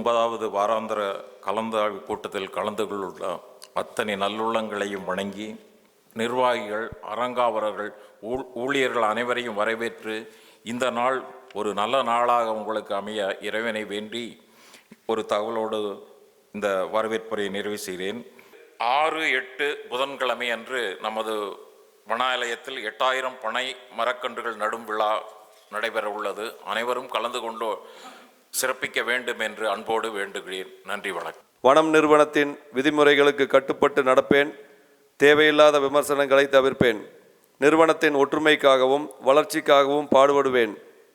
ஒன்பதாவது வாராந்திர கலந்தாய்வு கூட்டத்தில் கலந்து கொள்ள அத்தனை நல்லுள்ளங்களையும் வணங்கி நிர்வாகிகள் அறங்காவலர்கள் ஊ- ஊழியர்கள் அனைவரையும் வரவேற்று இந்த நாள் ஒரு நல்ல நாளாக உங்களுக்கு அமைய இறைவனை வேண்டி ஒரு தகவலோடு இந்த வரவேற்புரை நிறைவு செய்கிறேன். ஆறு எட்டு புதன்கிழமை அன்று நமது வனாலயத்தில் எட்டாயிரம் பனை மரக்கன்றுகள் நடும் விழா நடைபெற உள்ளது அனைவரும் கலந்து கொண்டு சிறப்பிக்க வேண்டும் என்று அன்போடு வேண்டுகிறேன். நன்றி வணக்கம். வனம் நிறுவனத்தின் விதிமுறைகளுக்கு கட்டுப்பட்டு நடப்பேன். தேவையில்லாத விமர்சனங்களை தவிர்ப்பேன். நிறுவனத்தின் ஒற்றுமைக்காகவும் வளர்ச்சிக்காகவும் பாடுபடுவேன்.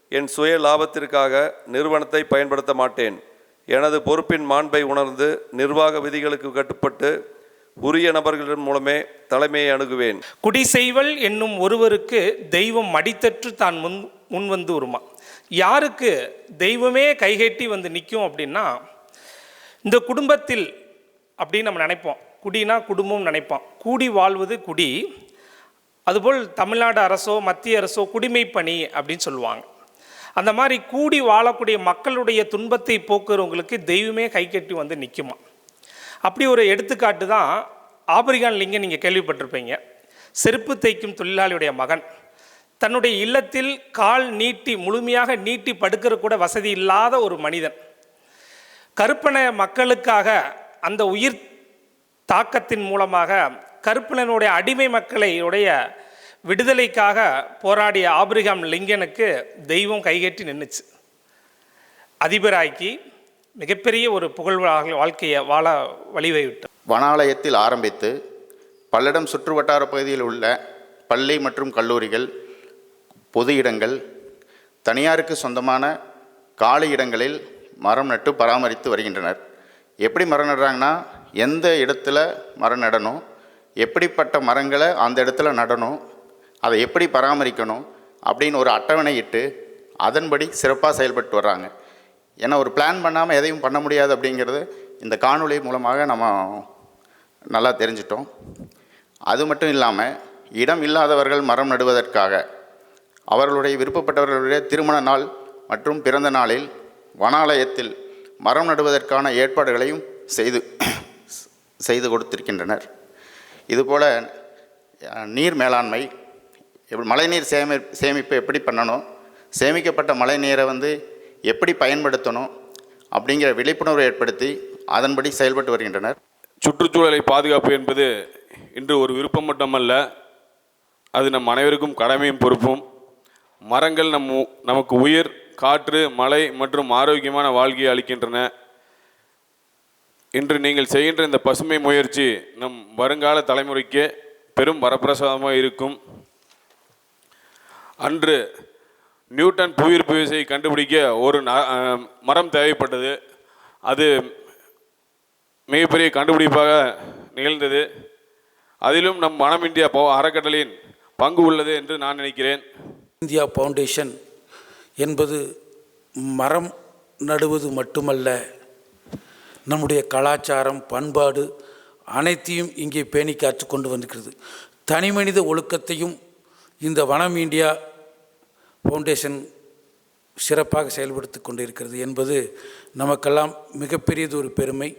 என் சுய லாபத்திற்காக நிறுவனத்தை பயன்படுத்த மாட்டேன். எனது பொறுப்பின் மாண்பை உணர்ந்து நிர்வாக விதிகளுக்கு கட்டுப்பட்டு உரிய நபர்களின் மூலமே தலைமையை அணுகுவேன். குடி செய்வல் என்னும் ஒருவருக்கு தெய்வம் மடித்தற்று தான் முன் முன் வந்து உருமா யாருக்கு தெய்வமே கைகட்டி வந்து நிற்கும் அப்படின்னா இந்த குடும்பத்தில் அப்படின்னு நம்ம நினைப்போம். குடினா குடும்பம் நினைப்போம். கூடி வாழ்வது குடி அதுபோல் தமிழ்நாடு அரசோ மத்திய அரசோ குடிமை பணி அப்படின்னு சொல்லுவாங்க. அந்த மாதிரி கூடி வாழக்கூடிய மக்களுடைய துன்பத்தை போக்குறவங்களுக்கு தெய்வமே கை கட்டி வந்து நிற்குமா அப்படி ஒரு எடுத்துக்காட்டு தான் ஆபிரிகான் லிங்கம் நீங்கள் கேள்விப்பட்டிருப்பீங்க. செருப்பு தைக்கும் தொழிலாளியுடைய மகன். தன்னுடைய இல்லத்தில் கால் நீட்டி முழுமையாக நீட்டி படுக்கிற கூட வசதி இல்லாத ஒரு மனிதன். கருப்பன மக்களுக்காக அந்த உயிர் தாக்கத்தின் மூலமாக கருப்பனனுடைய அடிமை மக்களையுடைய விடுதலைக்காக போராடிய ஆபிரிகாம் லிங்கனுக்கு தெய்வம் கைகட்டி நின்றுச்சு அதிபராக்கி மிகப்பெரிய ஒரு புகழ் வாழ்க்கையை வாழ வழிவகுத்து. வனாலயத்தில் ஆரம்பித்து பல்லடம் சுற்றுவட்டார பகுதியில் உள்ள பள்ளி மற்றும் கல்லூரிகள் பொது இடங்கள் தனியாருக்கு சொந்தமான காலி இடங்களில் மரம் நட்டு பராமரித்து வருகின்றனர். எப்படி மரம் நடுறாங்கன்னா எந்த இடத்துல மரம் நடணும் எப்படிப்பட்ட மரங்களை அந்த இடத்துல நடணும் அதை எப்படி பராமரிக்கணும் அப்படின்னு ஒரு அட்டவணை இட்டு அதன்படி சிறப்பாக செயல்பட்டு வர்றாங்க. ஏன்னா ஒரு பிளான் பண்ணாமல் எதையும் பண்ண முடியாது அப்படிங்கிறது இந்த காணொளி மூலமாக நம்ம நல்லா தெரிஞ்சிட்டோம். அது மட்டும் இல்லாமல் இடம் இல்லாதவர்கள் மரம் நடுவதற்காக அவர்களுடைய விருப்பப்பட்டவர்களுடைய திருமண நாள் மற்றும் பிறந்த நாளில் வனாலயத்தில் மரம் நடுவதற்கான ஏற்பாடுகளையும் செய்து செய்து கொடுத்திருக்கின்றனர். இதுபோல் நீர் மேலாண்மை மழைநீர் சேமி சேமிப்பு எப்படி பண்ணணும் சேமிக்கப்பட்ட மழைநீரை வந்து எப்படி பயன்படுத்தணும் அப்படிங்கிற விழிப்புணர்வை ஏற்படுத்தி அதன்படி செயல்பட்டு வருகின்றனர். சுற்றுச்சூழலை பாதுகாப்பு என்பது இன்று ஒரு விருப்பம் மட்டுமல்ல அது நம் அனைவருக்கும் கடமையும் பொறுப்பும். மரங்கள் நம் உ- நமக்கு உயிர் காற்று மழை மற்றும் ஆரோக்கியமான வாழ்க்கையை அளிக்கின்றன. இன்று நீங்கள் செய்கின்ற இந்த பசுமை முயற்சி நம் வருங்கால தலைமுறைக்கு பெரும் வரப்பிரசாதமாக இருக்கும். அன்று நியூட்டன் புவியீர்ப்பு விசையை கண்டுபிடிக்க ஒரு ந- மரம் தேவைப்பட்டது. அது மிகப்பெரிய கண்டுபிடிப்பாக நிகழ்ந்தது. அதிலும் நம் மனம் இந்தியா போ அறக்கட்டளையின் பங்கு உள்ளது என்று நான் நினைக்கிறேன். இந்தியா ஃபவுண்டேஷன் என்பது மரம் நடுவது மட்டுமல்ல நம்முடைய கலாச்சாரம் பண்பாடு அனைத்தையும் இங்கே பேணி காத்து கொண்டு வந்திருக்கிறது. தனிமனித ஒழுக்கத்தையும் இந்த வனம் இந்தியா ஃபவுண்டேஷன் சிறப்பாக செயல்படுத்தி கொண்டிருக்கிறது என்பது நமக்கெல்லாம் மிகப்பெரியது ஒரு பெருமை.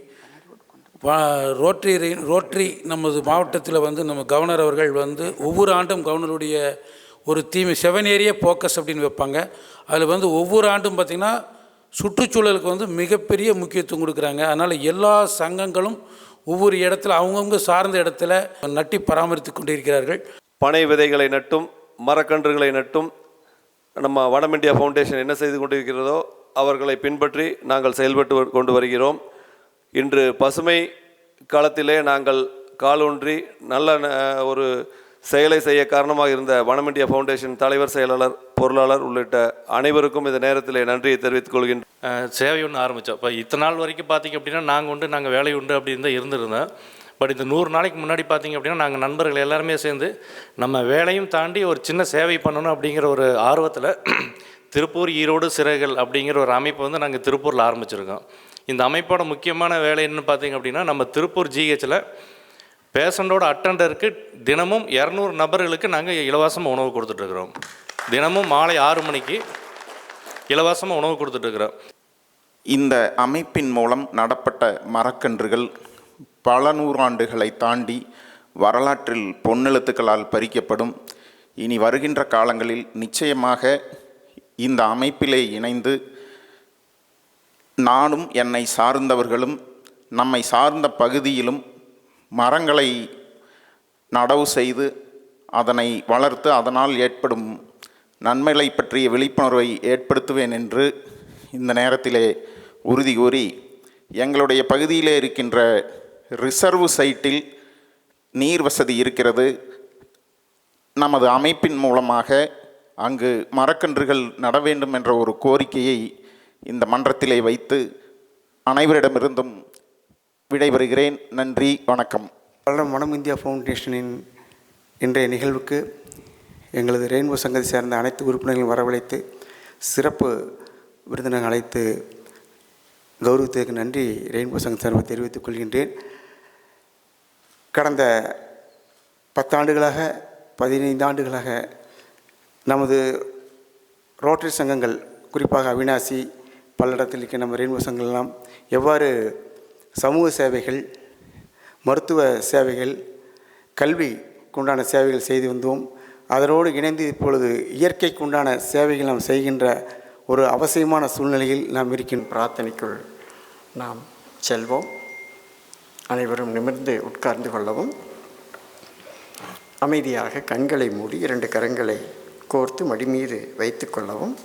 ரோட்ரி ரோட்டரி ரோட்டரி நமது மாவட்டத்தில் வந்து நம்ம கவர்னர் அவர்கள் வந்து ஒவ்வொரு ஆண்டும் கவர்னருடைய ஒரு தீம் செவன் ஏரியா ஃபோக்கஸ் அப்படின்னு வைப்பாங்க. அதில் வந்து ஒவ்வொரு ஆண்டும் பார்த்திங்கன்னா சுற்றுச்சூழலுக்கு வந்து மிகப்பெரிய முக்கியத்துவம் கொடுக்குறாங்க. அதனால் எல்லா சங்கங்களும் ஒவ்வொரு இடத்துல அவங்கவுங்க சார்ந்த இடத்துல நட்டி பராமரித்து கொண்டிருக்கிறார்கள். பனை விதைகளை நட்டும் மரக்கன்றுகளை நட்டும் நம்ம வடமிண்டியா இந்தியா ஃபவுண்டேஷன் என்ன செய்து கொண்டிருக்கிறதோ அவர்களை பின்பற்றி நாங்கள் செயல்பட்டு கொண்டு வருகிறோம். இன்று பசுமை காலத்திலே நாங்கள் காலூன்றி நல்ல ந- ஒரு செயலை செய்ய காரணமாக இருந்த வனம் இந்தியா ஃபவுண்டேஷன் தலைவர் செயலாளர் பொருளாளர் உள்ளிட்ட அனைவருக்கும் இந்த நேரத்தில் நன்றியை தெரிவித்துக் கொள்கின்றேன் சேவை ஒன்று ஆரம்பித்தோம் இப்போ இத்தனை நாள் வரைக்கும் பார்த்தீங்க அப்படின்னா நாங்கள் உண்டு நாங்கள் வேலை உண்டு அப்படின்னு தான் இருந்திருந்தோம். பட் இந்த நூறு நாளைக்கு முன்னாடி பார்த்திங்க அப்படின்னா நாங்கள் நண்பர்கள் எல்லாருமே சேர்ந்து நம்ம வேலையும் தாண்டி ஒரு சின்ன சேவை பண்ணணும் அப்படிங்கிற ஒரு ஆர்வத்தில் திருப்பூர் ஈரோடு சிறைகள் அப்படிங்கிற ஒரு அமைப்பை வந்து நாங்கள் திருப்பூரில் ஆரம்பிச்சிருக்கோம். இந்த அமைப்போட முக்கியமான வேலை என்னன்னு பார்த்திங்க அப்படின்னா நம்ம திருப்பூர் ஜிஹெச்சில் பேஷண்ட்டோட அட்டண்டருக்கு தினமும் இரநூறு நபர்களுக்கு நாங்கள் இலவசமாக உணவு கொடுத்துட்ருக்குறோம் தினமும் மாலை ஆறு மணிக்கு இலவசமாக உணவு கொடுத்துட்ருக்குறோம் இந்த அமைப்பின் மூலம் நடப்பட்ட மரக்கன்றுகள் பல நூறாண்டுகளை தாண்டி வரலாற்றில் பொன்னெழுத்துக்களால் பறிக்கப்படும். இனி வருகின்ற காலங்களில் நிச்சயமாக இந்த அமைப்பிலே இணைந்து நானும் என்னை சார்ந்தவர்களும் நம்மை சார்ந்த பகுதியிலும் மரங்களை நடவு செய்து அதனை வளர்த்து அதனால் ஏற்படும் நன்மைகளை பற்றிய விழிப்புணர்வை ஏற்படுத்துவேன் என்று இந்த நேரத்திலே உறுதி கூறி எங்களுடைய பகுதியிலே இருக்கின்ற ரிசர்வ் சைட்டில் நீர் வசதி இருக்கிறது. நமது அமைப்பின் மூலமாக அங்கு மரக்கன்றுகள் நட வேண்டும் என்ற ஒரு கோரிக்கையை இந்த மன்றத்திலே வைத்து அனைவரிடமிருந்தும் விடைபெறுகிறேன். நன்றி வணக்கம். பல்லடம் வனம் இந்தியா ஃபவுண்டேஷனின் இன்றைய நிகழ்வுக்கு எங்களது ரெயின்போ சங்கத்தை சேர்ந்த அனைத்து உறுப்பினர்களையும் வரவழைத்து சிறப்பு விருந்தினர் அழைத்து கௌரவத்திற்கு நன்றி ரெயின்போ சங்க சார்பாக தெரிவித்துக் கொள்கின்றேன். கடந்த பத்தாண்டுகளாக பதினைந்து ஆண்டுகளாக நமது ரோட்டரி சங்கங்கள் குறிப்பாக அவினாசி பல்லடத்தில் இருக்க நம்ம ரெயின்போ சங்கங்கள் எல்லாம் எவ்வாறு சமூக சேவைகள் மருத்துவ சேவைகள் கல்விக்குண்டான சேவைகள் செய்து வந்தோம். அதனோடு இணைந்து இப்பொழுது இயற்கைக்குண்டான சேவைகள் நாம் செய்கின்ற ஒரு அவசியமான சூழ்நிலையில் நாம் இருக்கின்ற பிரார்த்தனைக்குள் நாம் செல்வோம். அனைவரும் நிமிர்ந்து உட்கார்ந்து கொள்ளவும். அமைதியாக கண்களை மூடி இரண்டு கரங்களை கோர்த்து மடிமீது வைத்து கொள்ளவும்.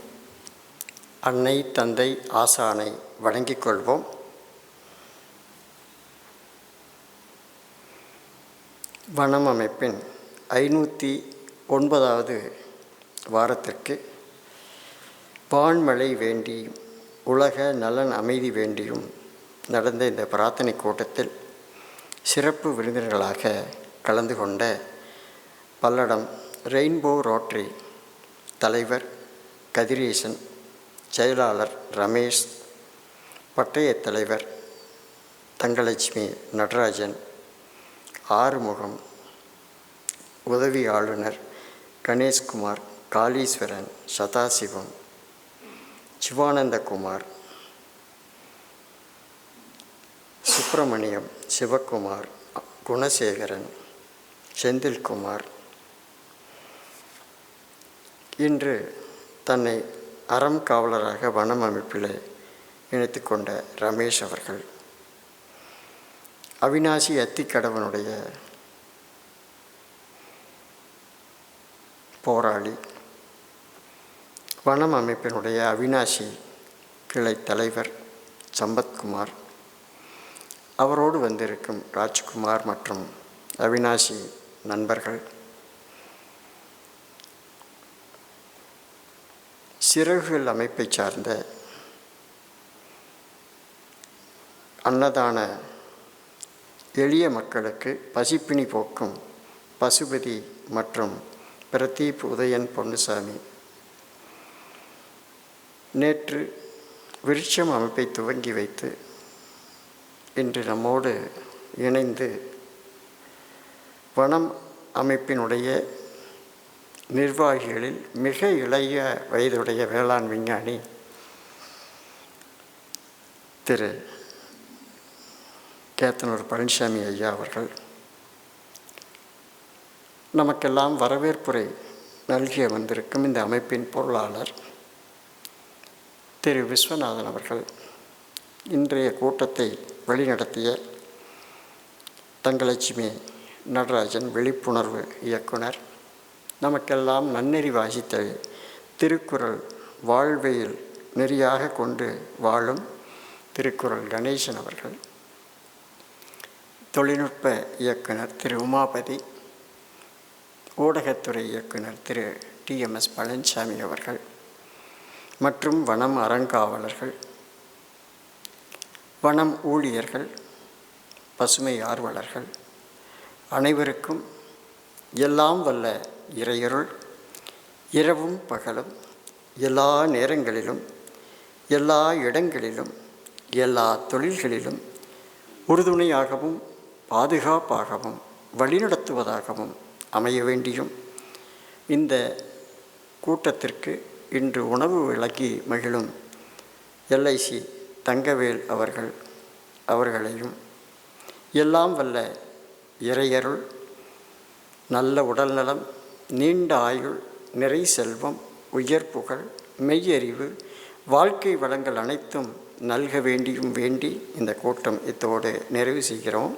அன்னை தந்தை ஆசானை வணங்கிக் கொள்வோம். வனம் அமைப்பின் ஐநூற்றி ஒன்பதாவது வாரத்திற்கு பான்மழை வேண்டியும் உலக நலன் அமைதி வேண்டியும் நடந்த இந்த பிரார்த்தனை கூட்டத்தில் சிறப்பு விருந்தினர்களாக கலந்து கொண்ட பல்லடம் ரெயின்போ ரோட்டரி தலைவர் கதிரேசன் செயலாளர் ரமேஷ் பட்டய தலைவர் தங்கலட்சுமி நடராஜன் ஆறுமுகம் உதவி ஆளுநர் கணேஷ்குமார் காளீஸ்வரன் சதாசிவம் சிவானந்தகுமார் சுப்பிரமணியம் சிவகுமார் குணசேகரன் செந்தில்குமார். இன்று தன்னை அறம் காவலராக வனம் அமைப்பில் இணைத்து கொண்ட ரமேஷ் அவர்கள் அவினாசி அத்திக்கடவனுடைய போராளி. வனம் அமைப்பினுடைய அவினாசி கிளை தலைவர் சம்பத்குமார். அவரோடு வந்திருக்கும் ராஜ்குமார் மற்றும் அவினாசி நண்பர்கள். சிறகுகள் அமைப்பை சார்ந்த அன்னதான எளிய மக்களுக்கு பசிப்பினி போக்கும் பசுபதி மற்றும் பிரதீப் உதயன் பொன்னுசாமி. நேற்று விருட்சம் அமைப்பை துவங்கி வைத்து இன்று நம்மோடு இணைந்து வனம் அமைப்பினுடைய நிர்வாகிகளில் மிக இளைய வயதுடைய வேளாண் விஞ்ஞானி திரு கேத்தனூர் பழனிசாமி ஐயா அவர்கள் நமக்கெல்லாம் வரவேற்புரை நல்கிய வந்திருக்கும் இந்த அமைப்பின் பொருளாளர் திரு விஸ்வநாதன் அவர்கள். இன்றைய கூட்டத்தை வழிநடத்திய தங்கலட்சுமி நடராஜன் விழிப்புணர்வு இயக்குனர். நமக்கெல்லாம் நன்னெறி வாசித்த திருக்குறள் வாழ்வையில் நெறியாக கொண்டு வாழும் திருக்குறள் கணேசன் அவர்கள். தொழில்நுட்ப இயக்குனர் திரு உமாபதி. ஊடகத்துறை இயக்குனர் திரு. டிஎம்எஸ் பழனிசாமி அவர்கள் மற்றும் வனம் அறங்காவலர்கள் வனம் ஊழியர்கள் பசுமை ஆர்வலர்கள் அனைவருக்கும் எல்லாம் வல்ல இறையருள். இரவும் பகலும் எல்லா நேரங்களிலும் எல்லா இடங்களிலும் எல்லா தொழில்களிலும் உறுதுணையாகவும் பாதுகாப்பாகவும் வழிநடத்துவதாகவும் அமைய வேண்டியும் இந்த கூட்டத்திற்கு இன்று உணவு விளக்கி மகிழும் எல்ஐசி தங்கவேல் அவர்கள் அவர்களையும் எல்லாம் வல்ல இறையருள் நல்ல உடல்நலம் நீண்ட ஆயுள் நிறை செல்வம் உயர் புகழ் மெய்யறிவு வாழ்க்கை வளங்கள் அனைத்தும் நல்க வேண்டியும் வேண்டி இந்த கூட்டம் இத்தோடு நிறைவு செய்கிறோம்.